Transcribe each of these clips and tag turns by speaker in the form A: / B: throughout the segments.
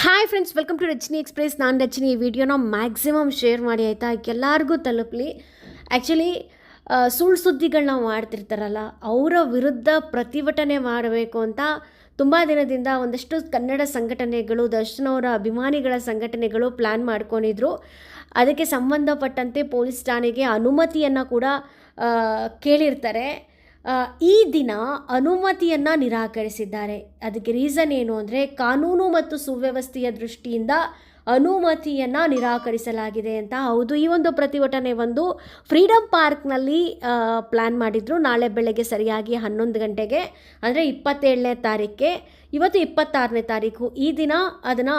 A: Hi friends welcome to Rachani express ನಾನು ರಚನಿ ಈ ವಿಡಿಯೋನ ಮ್ಯಾಕ್ಸಿಮಮ್ ಶೇರ್ ಮಾಡಿ, ಆಯಿತಾ? ಎಲ್ಲರಿಗೂ ತಲುಪಲಿ. ಆ್ಯಕ್ಚುಲಿ ಸುಳ್ಳು ಸುದ್ದಿಗಳನ್ನ ಮಾಡ್ತಿರ್ತಾರಲ್ಲ, ಅವರ ವಿರುದ್ಧ ಪ್ರತಿಭಟನೆ ಮಾಡಬೇಕು ಅಂತ ತುಂಬ ದಿನದಿಂದ ಒಂದಷ್ಟು ಕನ್ನಡ ಸಂಘಟನೆಗಳು, ದರ್ಶನವರ ಅಭಿಮಾನಿಗಳ ಸಂಘಟನೆಗಳು ಪ್ಲ್ಯಾನ್ ಮಾಡ್ಕೊಂಡಿದ್ರು. ಅದಕ್ಕೆ ಸಂಬಂಧಪಟ್ಟಂತೆ ಪೊಲೀಸ್ ಠಾಣೆಗೆ ಅನುಮತಿಯನ್ನು ಕೂಡ ಕೇಳಿರ್ತಾರೆ. ಈ ದಿನ ಅನುಮತಿಯನ್ನು ನಿರಾಕರಿಸಿದ್ದಾರೆ. ಅದಕ್ಕೆ ರೀಸನ್ ಏನು ಅಂದರೆ ಕಾನೂನು ಮತ್ತು ಸುವ್ಯವಸ್ಥೆಯ ದೃಷ್ಟಿಯಿಂದ ಅನುಮತಿಯನ್ನು ನಿರಾಕರಿಸಲಾಗಿದೆ ಅಂತ. ಹೌದು, ಈ ಒಂದು ಪ್ರತಿಭಟನೆ ಒಂದು ಫ್ರೀಡಮ್ ಪಾರ್ಕ್ನಲ್ಲಿ ಪ್ಲ್ಯಾನ್ ಮಾಡಿದ್ರು. ನಾಳೆ ಬೆಳಗ್ಗೆ ಸರಿಯಾಗಿ ಹನ್ನೊಂದು ಗಂಟೆಗೆ, ಅಂದರೆ ಇಪ್ಪತ್ತೇಳನೇ ತಾರೀಕೆ ಇವತ್ತು ಇಪ್ಪತ್ತಾರನೇ ತಾರೀಕು ಈ ದಿನ ಅದನ್ನು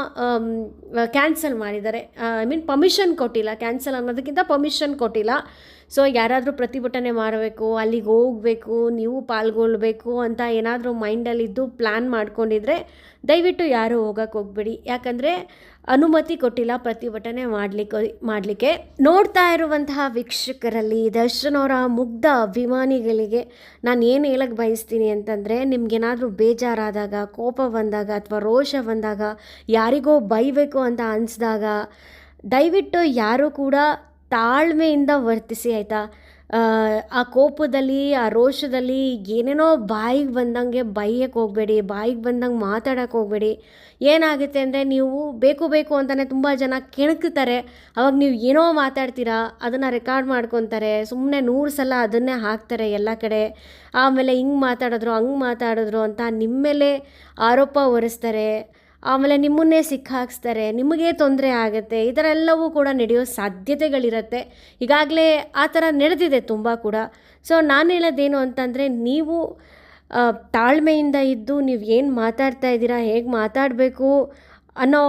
A: ಕ್ಯಾನ್ಸಲ್ ಮಾಡಿದ್ದಾರೆ. ಐ ಮೀನ್ ಪಮಿಷನ್ ಕೊಟ್ಟಿಲ್ಲ. ಕ್ಯಾನ್ಸಲ್ ಅನ್ನೋದಕ್ಕಿಂತ ಪರ್ಮಿಷನ್ ಕೊಟ್ಟಿಲ್ಲ. ಸೊ ಯಾರಾದರೂ ಪ್ರತಿಭಟನೆ ಮಾಡಬೇಕು, ಅಲ್ಲಿಗೆ ಹೋಗಬೇಕು, ನೀವು ಪಾಲ್ಗೊಳ್ಬೇಕು ಅಂತ ಏನಾದರೂ ಮೈಂಡಲ್ಲಿದ್ದು ಪ್ಲ್ಯಾನ್ ಮಾಡ್ಕೊಂಡಿದ್ರೆ ದಯವಿಟ್ಟು ಯಾರೂ ಹೋಗೋಕ್ಕೆ ಹೋಗ್ಬೇಡಿ. ಯಾಕಂದರೆ ಅನುಮತಿ ಕೊಟ್ಟಿಲ್ಲ ಪ್ರತಿಭಟನೆ ಮಾಡಲಿಕ್ಕೆ ಮಾಡಲಿಕ್ಕೆ. ನೋಡ್ತಾ ಇರುವಂತಹ ವೀಕ್ಷಕರಲ್ಲಿ ದರ್ಶನ್ ಮುಗ್ಧ ಅಭಿಮಾನಿಗಳಿಗೆ ನಾನು ಏನು ಹೇಳಕ್ಕೆ ಬಯಸ್ತೀನಿ ಅಂತಂದರೆ, ನಿಮ್ಗೇನಾದರೂ ಬೇಜಾರಾದಾಗ, ಕೋಪ ಬಂದಾಗ ಅಥವಾ ರೋಷ ಬಂದಾಗ ಯಾರಿಗೋ ಬೈಬೇಕು ಅಂತ ಅನಿಸಿದಾಗ, ದಯವಿಟ್ಟು ಯಾರೂ ಕೂಡ ತಾಳ್ಮೆಯಿಂದ ವರ್ತಿಸಿ, ಆಯಿತಾ? ಆ ಕೋಪದಲ್ಲಿ, ಆ ರೋಷದಲ್ಲಿ ಏನೇನೋ ಬಾಯಿಗೆ ಬಂದಂಗೆ ಬೈಯಕ್ಕೆ ಹೋಗಬೇಡಿ, ಬಾಯಿಗೆ ಬಂದಂಗೆ ಮಾತಾಡೋಕೆ ಹೋಗಬೇಡಿ. ಏನಾಗುತ್ತೆ ಅಂದರೆ ನೀವು ಬೇಕು ಬೇಕು ಅಂತಲೇ ತುಂಬ ಜನ ಕೆಣಕ್ತಾರೆ. ಅವಾಗ ನೀವು ಏನೋ ಮಾತಾಡ್ತೀರಾ, ಅದನ್ನು ರೆಕಾರ್ಡ್ ಮಾಡ್ಕೊತಾರೆ. ಸುಮ್ಮನೆ ನೂರು ಸಲ ಅದನ್ನೇ ಹಾಕ್ತಾರೆ ಎಲ್ಲ ಕಡೆ. ಆಮೇಲೆ ಹಿಂಗೆ ಮಾತಾಡಿದ್ರು, ಹಂಗೆ ಮಾತಾಡಿದ್ರು ಅಂತ ನಿಮ್ಮ ಮೇಲೆ ಆರೋಪ ಹೊರಿಸ್ತಾರೆ. ಆಮೇಲೆ ನಿಮ್ಮನ್ನೇ ಸಿಕ್ಕಾಕ್ಸ್ತಾರೆ, ನಿಮಗೆ ತೊಂದರೆ ಆಗುತ್ತೆ, ಈ ಥರ ಎಲ್ಲವೂ ಕೂಡ ನಡೆಯೋ ಸಾಧ್ಯತೆಗಳಿರುತ್ತೆ. ಈಗಾಗಲೇ ಆ ಥರ ನಡೆದಿದೆ ತುಂಬ ಕೂಡ. ಸೊ ನಾನು ಹೇಳೋದೇನು ಅಂತಂದರೆ, ನೀವು ತಾಳ್ಮೆಯಿಂದ ಇದ್ದು, ನೀವು ಏನು ಮಾತಾಡ್ತಾ ಇದ್ದೀರಾ, ಹೇಗೆ ಮಾತಾಡಬೇಕು ಅನ್ನೋ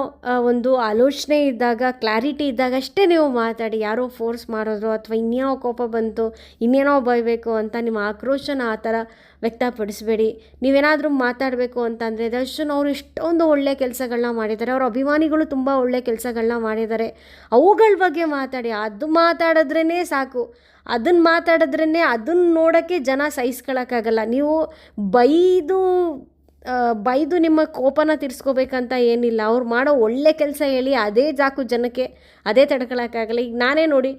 A: ಒಂದು ಆಲೋಚನೆ ಇದ್ದಾಗ, ಕ್ಲಾರಿಟಿ ಇದ್ದಾಗ ಅಷ್ಟೇ ನೀವು ಮಾತಾಡಿ, ಯಾರೋ ಫೋರ್ಸ್ ಮಾಡಿದ್ರು ಅಥವಾ ಇನ್ಯಾವ ಕೋಪ ಬಂತು, ಇನ್ನೇನೋ ಬೈಬೇಕು ಅಂತ ನಿಮ್ಮ ಆಕ್ರೋಶನ ಆ ಥರ ವ್ಯಕ್ತಪಡಿಸಬೇಡಿ. ನೀವೇನಾದರೂ ಮಾತಾಡಬೇಕು ಅಂತಂದರೆ, ದರ್ಶನ್ ಅವರು ಇಷ್ಟೊಂದು ಒಳ್ಳೆ ಕೆಲಸಗಳನ್ನ ಮಾಡಿದ್ದಾರೆ. ಅವ್ರ ಅಭಿಮಾನಿಗಳು ತುಂಬ ಒಳ್ಳೆ ಕೆಲಸಗಳನ್ನ ಮಾಡಿದ್ದಾರೆ. ಅವುಗಳ ಬಗ್ಗೆ ಮಾತಾಡಿ. ಅದು ಮಾತಾಡಿದ್ರೇ ಸಾಕು. ಅದನ್ನು ಮಾತಾಡಿದ್ರೇ ಅದನ್ನು ನೋಡೋಕ್ಕೆ ಜನ ಸಹಿಸ್ಕೊಳ್ಳೋಕ್ಕಾಗಲ್ಲ ನೀವು ಬೈದು ಬೈದು ನಿಮ್ಮ ಕೋಪನ ತೀರ್ಸ್ಕೋಬೇಕಂತ ಏನಿಲ್ಲ. ಅವ್ರು ಮಾಡೋ ಒಳ್ಳೆ ಕೆಲಸ ಹೇಳಿ ಅದೇ ಜಾಕು ಜನಕ್ಕೆ, ಅದೇ ತಡ್ಕೊಳಕ್ಕಾಗಲ್ಲ ಈಗ ನಾನೇ ನೋಡಿ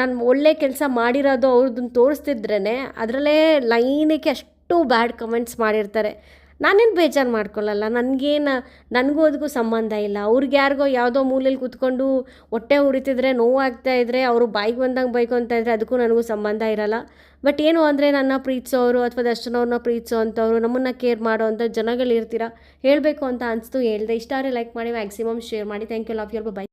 A: ನಾನು ಒಳ್ಳೆ ಕೆಲಸ ಮಾಡಿರೋದು ಅವ್ರದ್ದನ್ನು ತೋರಿಸ್ತಿದ್ರೇ ಅದರಲ್ಲೇ ಲೈನಿಗೆ ಅಷ್ಟು ಬ್ಯಾಡ್ ಕಮೆಂಟ್ಸ್ ಮಾಡಿರ್ತಾರೆ. ನಾನೇನು ಬೇಜಾರು ಮಾಡ್ಕೊಳ್ಳಲ್ಲ ನನಗೇನು, ನನಗೂ ಅದಕ್ಕೂ ಸಂಬಂಧ ಇಲ್ಲ. ಅವ್ರಿಗೆ ಯಾರಿಗೋ ಯಾವುದೋ ಮೂಲೆಯಲ್ಲಿ ಕೂತ್ಕೊಂಡು ಹೊಟ್ಟೆ ಉರಿತಿದ್ರೆ, ನೋವಾಗ್ತಾ ಇದ್ದರೆ ಅವರು ಬಾಯಿಗೆ ಬಂದಂಗೆ ಬೈಕೊಂತ ಇದ್ದರೆ ಅದಕ್ಕೂ ನನಗೂ ಸಂಬಂಧ ಇರಲ್ಲ. ಬಟ್ ಏನು ಅಂದರೆ ನನ್ನ ಪ್ರೀತಿಸೋರು ಅಥವಾ ದರ್ಶನವ್ರನ್ನ ಪ್ರೀತಿಸೋ ಅಂಥವ್ರು ನಮ್ಮನ್ನು ಕೇರ್ ಮಾಡೋ ಅಂಥ ಜನಗಳಿರ್ತೀರ? ಹೇಳಬೇಕು ಅಂತ ಅನಿಸ್ತು. ಹೇಳ್ದೆ ಇಷ್ಟ ಲೈಕ್ ಮಾಡಿ, ಮ್ಯಾಕ್ಸಿಮಮ್ ಶೇರ್ ಮಾಡಿ. Thank you, love you bye